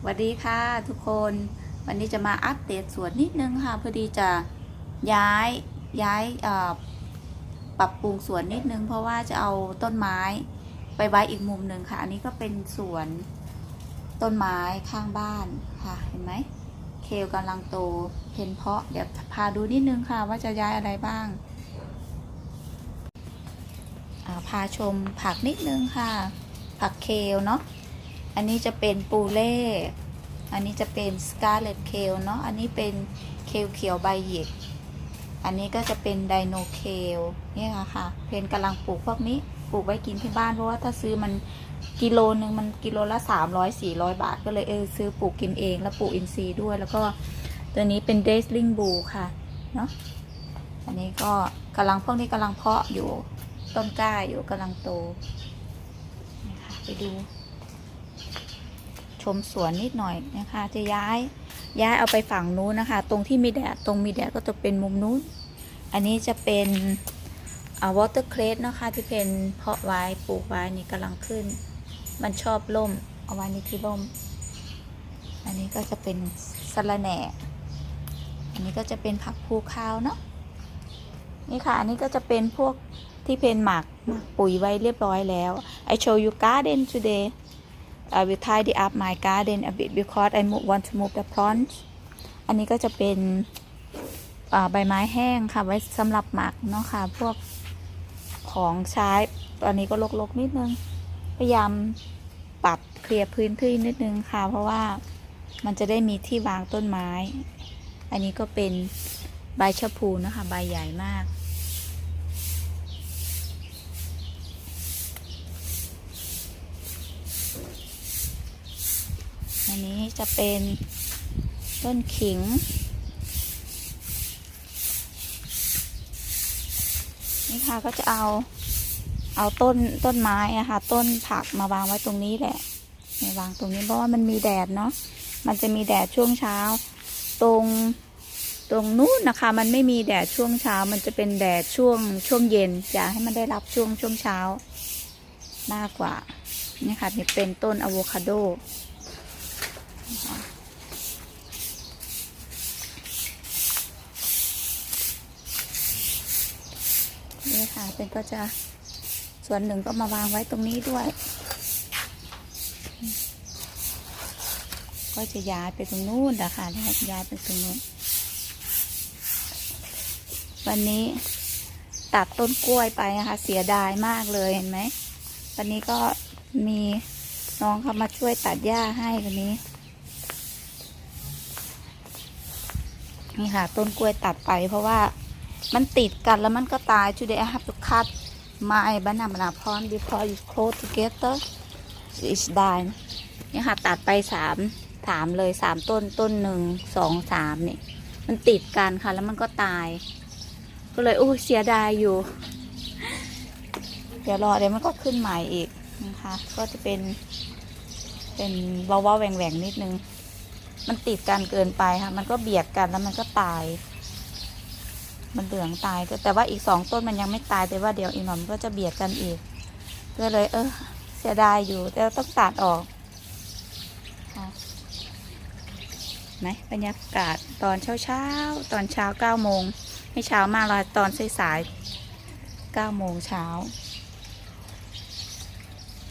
สวัสดีค่ะทุกคนวันนี้จะมาอัปเดตสวนนิดนึงค่ะพอดีจะย้ายย้ายปรับปรุงสวนนิดนึง เพราะว่าจะเอาต้นไม้ไปไว้อีกมุมหนึ่งค่ะ อันนี้ก็เป็นสวนต้นไม้ข้างบ้านค่ะเห็นไหมเคลกำลังโตเห็นเพาะเดี๋ยวพาดูนิดนึงค่ะว่าจะย้ายอะไรบ้างาพาชมผักนิดนึงค่ะ ผักเคลเนาะ อันนี้จะเป็นปูเล่ อันนี้จะเป็นสกาเลตเคลเนาะ อันนี้เป็นเคลเขียวใบหยิก อันนี้ก็จะเป็นไดโนเคลนี่ค่ะค่ะ เพนกำลังปลูกพวกนี้ ปลูกไว้กินที่บ้านเพราะว่าถ้าซื้อมันกิโลนึงมันกิโลละสามร้อยสี่ร้อยบาท ก็เลยเออซื้อปลูกกินเองแล้วปลูกอินทรีย์ด้วย แล้วก็ตัวนี้เป็นเดสลิงบูค่ะ เนาะ อันนี้ก็กำลังพวกนี้กำลังเพาะอยู่ต้นกล้าอยู่กำลังโตไปดู ชมสวนนิดหน่อยนะคะ จะย้าย ย้ายเอาไปฝั่งนู้นนะคะ ตรงที่มีแดดตรงมีแดดก็จะเป็นมุมนู้น อันนี้จะเป็นอ่าวอเตอร์เคลสนะคะที่เป็นเพาะไว้ปลูกไว้นี่กำลังขึ้น มันชอบล่ม เอาไว้ในที่ร่ม อันนี้ก็จะเป็นสะระแหน่ อันนี้ก็จะเป็นผักภูข้าวเนาะนี่ค่ะ อันนี้ก็จะเป็นพวกที่เป็นหมักหมักปุ๋ยไว้เรียบร้อยแล้ว I show you garden today I will tidy up my garden a bit because I want to move the plants อันนี้ก็จะเป็นใบไม้แห้งค่ะ ไว้สำหรับหมักเนาะค่ะ พวกของใช้ ตอนนี้ก็ลกๆนิดนึง พยายามปรับเคลียร์พื้นที่นิดนึงค่ะ เพราะว่ามันจะได้มีที่วางต้นไม้ อันนี้ก็เป็นใบชะพูนะคะ ใบใหญ่มาก นนี้จะเป็นต้นขิง นี่ค่ะก็จะเอาเอาต้นต้นไม้อะค่ะ ต้นผักมาวางไว้ตรงนี้แหละมาวางตรงนี้เพราะว่ามันมีแดดเนาะมันจะมีแดดช่วงเช้า ตรงตรงนู้นนะคะ มันไม่มีแดดช่วงเช้า มันจะเป็นแดดช่วงช่วงเย็นอยากให้มันได้รับช่วงช่วงเช้ามากกว่านี่ค่ะนี่เป็นต้นอะโวคาโด นี่ค่ะเป็นก็จะส่วนหนึ่งก็มาวางไว้ตรงนี้ด้วย ก็จะย้ายไปตรงนู้นนะคะย้ายไปตรงนู้น วันนี้ตัดต้นกล้วยไปนะคะ เสียดายมากเลยเห็นไหมวันนี้ก็มีน้องเขามาช่วยตัดหญ้าให้วันนี้ นี่ค่ะ ต้นกล้วยตัดไป เพราะว่ามันติดกันแล้วมันก็ตาย today I have to cut my banana plant before you close together it's die นี่ค่ะ ตัดไปสามสามเลยสามต้นต้นหนึ่งสองสามนี่ มันติดกันค่ะ แล้วมันก็ตาย ก็เลยโอ้เสียดายอยู่ เดี๋ยวรอเดี๋ยวมันก็ขึ้นใหม่อีกนะคะ ก็จะเป็น เป็นว้าวๆแหว่งๆนิดนึง มันติดกันเกินไปค่ะ มันก็เบียดกันแล้วมันก็ตาย มันเหลืองตายก็แต่ว่าอีกสองต้นมันยังไม่ตายแต่ว่าเดี๋ยวอีกหน่อยมันก็จะเบียดกันอีกก็เลย เออเสียดายอยู่ แต่ต้องตัดออกไหมบรรยากาศตอนเช้าเช้าตอนเช้าเก้าโมงไม่เช้ามากเลยตอนสายๆเก้าโมงเช้า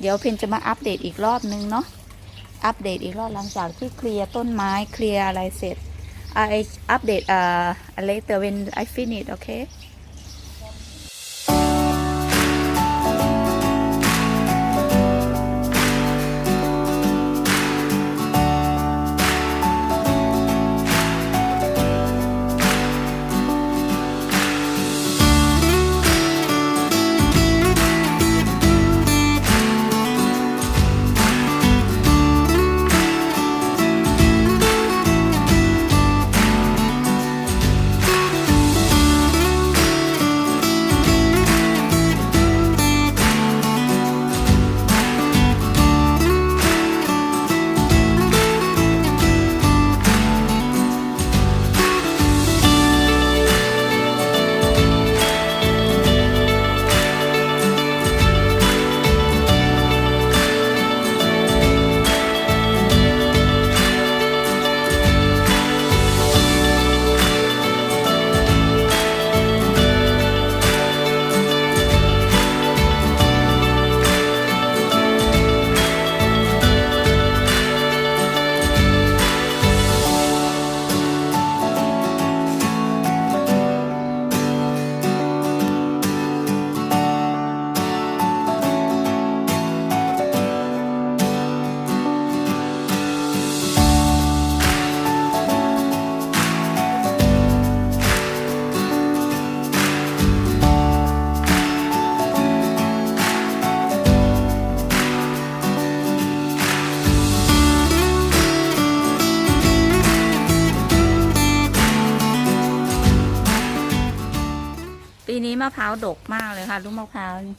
เดี๋ยวเพนจะมาอัปเดตอีกรอบนึงเนาะ อัปเดตอีกรอบหลังจากที่เคลียร์ต้นไม้เคลียร์อะไรเสร็จ I update uh later when I finish okay พร้าวดกมากเลยค่ะ ลูกมะพร้าวนี่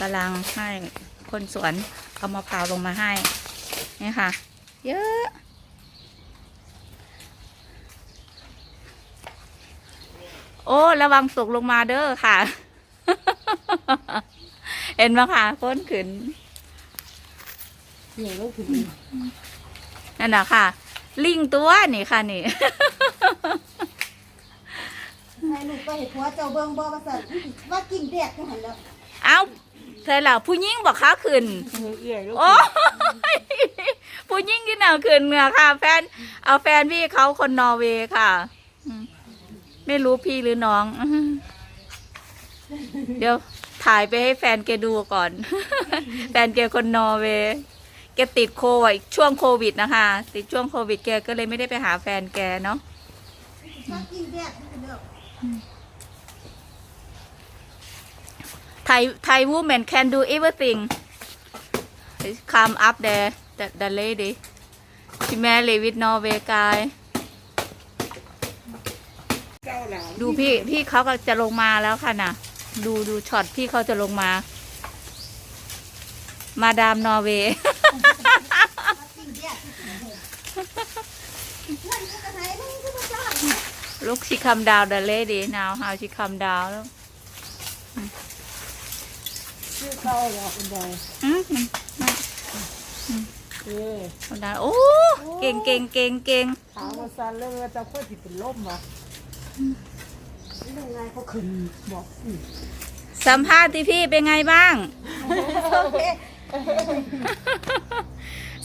กำลังให้คนสวนเอามะพร้าวลงมาให้ นี่ค่ะ เยอะ โอ้ระวังตกลงมาเด้อค่ะ เห็นไหมคะพ้นขึ้นเหนียวลูกถึงนั่นนะค่ะ ลิงตัวนี่ค่ะนี่ ให้ลูกไปเห็ดหัวเจ้าเบิ่งบ่ว่าสั่นว่ากิ่งแดดจังหั่นแล้วเอาใช่แล้วผู้หญิงบอกค้าขึ้นเอื้อยลูกโอ้ยผู้หญิงที่หนาวขึ้นเนื้อค่ะ แฟน เอาแฟนพี่เขาคนนอร์เวย์ค่ะอืมไม่รู้พี่หรือน้องอื้อหือเดี๋ยวถ่ายไปให้แฟนแกดูก่อน แฟนแกคนนอร์เวย์แกติดโควิดช่วงโควิดนะคะ ติดช่วงโควิดแกก็เลยไม่ได้ไปหาแฟนแกเนาะ ว่ากิ่งแดดจังแล้ว Thai Thai woman can do everything come up there the the lady she married with Norway guy เจ้าหลานดูพี่พี่เขาก็จะลงมาแล้วค่ะนะดูดูช็อตพี่เขาจะลงมา มาดามนอร์เวย์ ว่ากิ่งแดดนั่นก็กระไหนนั่นก็บ่จ้า look she come down the lady now how she come down แล้วชื่อเก่าแล้วคุณยายอืมเออ come down โอ้เก่งเก่งเก่งเก่งถามว่าสั่นแล้วว่าเจ้าค่อยสิเป็นลมวะยังไงเขาขึ้นบอกอืมสัมภาษณ์ที่พี่เป็นไงบ้างโอเค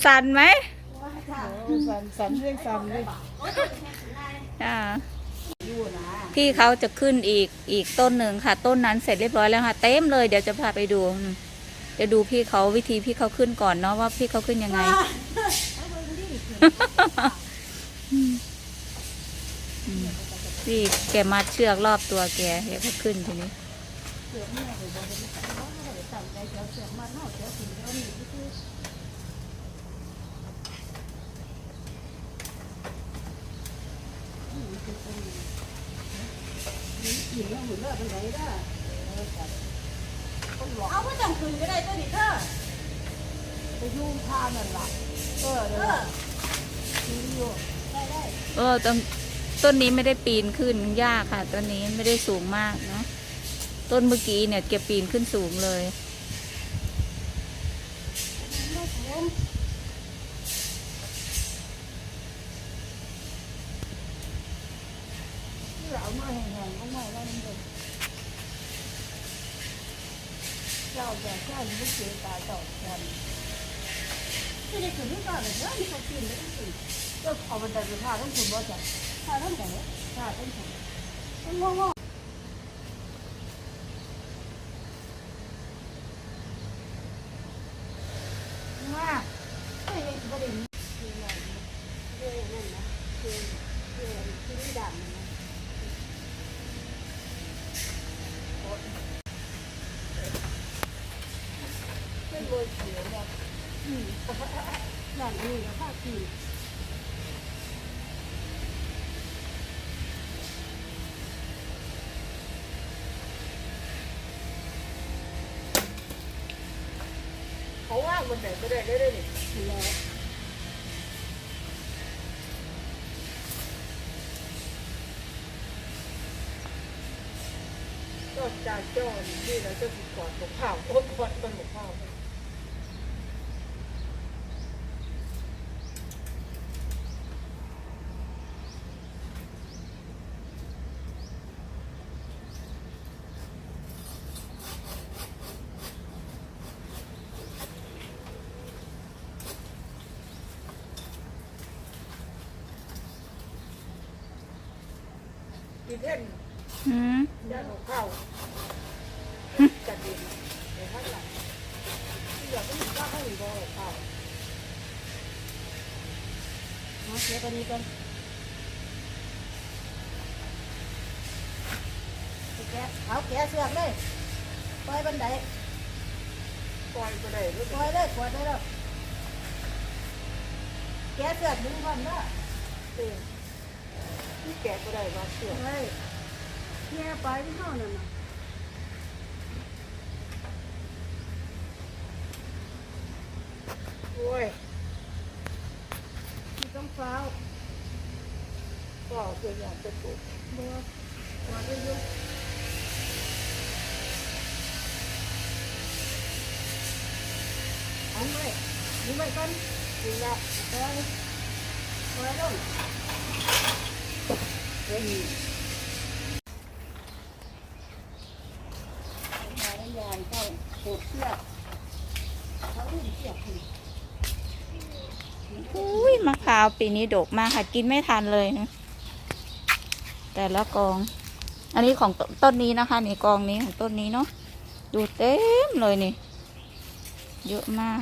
สั่นไหม สั่นสั่นเรื่องสั่นเลยอ่าอยู่นะ พี่เขาจะขึ้นอีกอีกต้นหนึ่งค่ะ ต้นนั้นเสร็จเรียบร้อยแล้วค่ะ เต็มเลยเดี๋ยวจะพาไปดูอืมเดี๋ยวดูพี่เขาวิธีพี่เขาขึ้นก่อนเนาะว่าพี่เขาขึ้นยังไงพี่แกมัดเชือกรอบตัวแกเดี๋ยวก็ขึ้นทีนี้ เอาไม่ต้องขึ้นก็ได้ตัวนี้เธอไปยุ่งทานั่นล่ะเออเออขึ้นอยู่ได้ได้เออต้นต้นนี้ไม่ได้ปีนขึ้นยากค่ะต้นนี้ไม่ได้สูงมากเนาะต้นเมื่อกี้เนี่ยแกปีนขึ้นสูงเลย ไม่ผมที่ เรามาแห้งๆเอาไว้แล้วมันเป็นเจ้าแต่ข้าวไม่เสียตายต่อกันไม่ได้ขึ้นที่บ้านเลยนะนี่เขาขึ้นไม่ได้ขึ้นก็เอาบันไดไปพาต้องคุณว่าจะพาต้องไหนพาต้องไหนต้องงอๆว่าไม่ได้ไม่ได้คืออะไรคือนั่นนะคือคือคือดำนะ เป็นโรยเขียวแบบอืมนั่นนี่ก็ผ้าขีด เขาว่าวันไหนก็ได้ได้ได้เลยแล้วก็จ่ายจ้อนนี่เราจะติกอดหมกข้าวโคตรก่อดเป็นหมกข้า วอีเท่นอืมย่างของข้าวจัดดินในข้างหลังที่อยากก็มีข้าวให้อีกบ่ของข้าวมาเสียตัวนี้กันแกะเอาแกะเสือกเลยปล่อยบันไดปล่อยบันไดปล่อยเลยปล่อยได้แล้วแกะเสือกดึงก่อนเด้อเออ ที่แกก็ได้มาเชื่อเฮ้ยแย่ไปที่ห้องนั่นนะโอ้ยมีต้องฟ้าวก็เกิดอยากจะปลูกบัวมาด้ยุ่งเอาไหมนี่ไหมกันดีละไปไว้ลง ยายยายก็ปลูกเชือกเขาเล่นเชือกให้อุ้ยมะพร้าวปีนี้ดกมากค่ะ กินไม่ทันเลยนะแต่ละกอง อันนี้ของตต้นนี้นะคะ นี่กองนี้ของต้นนี้เนาะดูเต็มเลยนี่ เยอะมาก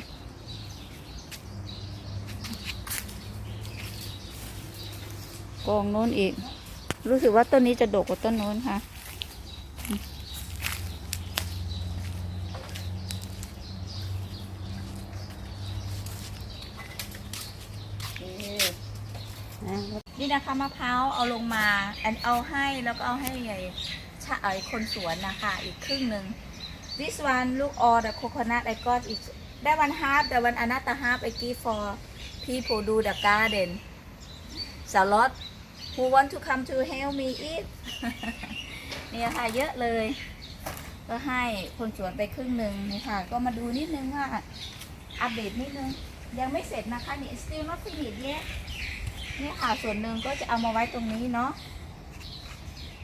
กองโน้นอีก รู้สึกว่าต้นนี้จะดกกว่าต้นโน้นค่ะ นี่นะคะมะพร้าวเอาลงมาอันเอาให้แล้วก็เอาให้ไอ้ชะไอ้คนสวนนะคะอีกครึ่งหนึ่ง this one look all the coconut I got is that one half the one another half I give for people do the garden a lot who want to come to help me eat เนี่ยค่ะเยอะเลย ก็ให้คนสวนไปครึ่งหนึ่งนี่ค่ะ ก็มาดูนิดนึงว่าอัปเดตนิดนึง ยังไม่เสร็จนะคะนี่ still not finished yet เนี่ยค่ะส่วนหนึ่งก็จะเอามาไว้ตรงนี้เนาะ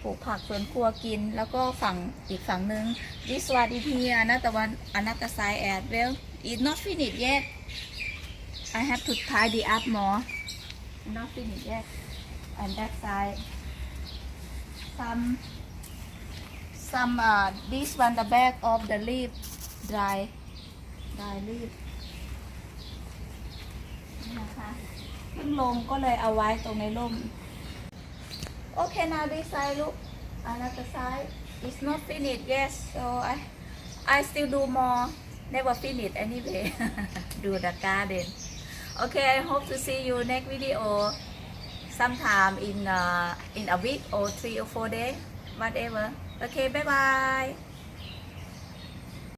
ปลูกผักสวนครัวกิน แล้วก็ฝั่งอีกฝั่งหนึ่งดิสวาดิ is here นะตะวันอนาตาไซแอด well it's not finished yet I have to tidy up more not finished yet and that side some some uh this one the back of the leaf dry dry leaf นะคะเพิ่งลงก็เลยเอาไว้ตรงในร่มโอเค now this side look another side it's not finished yes so I I still do more never finish anyway do the garden okay I hope to see you next video sometime in uh, in a week or three or four days whatever. Okay bye bye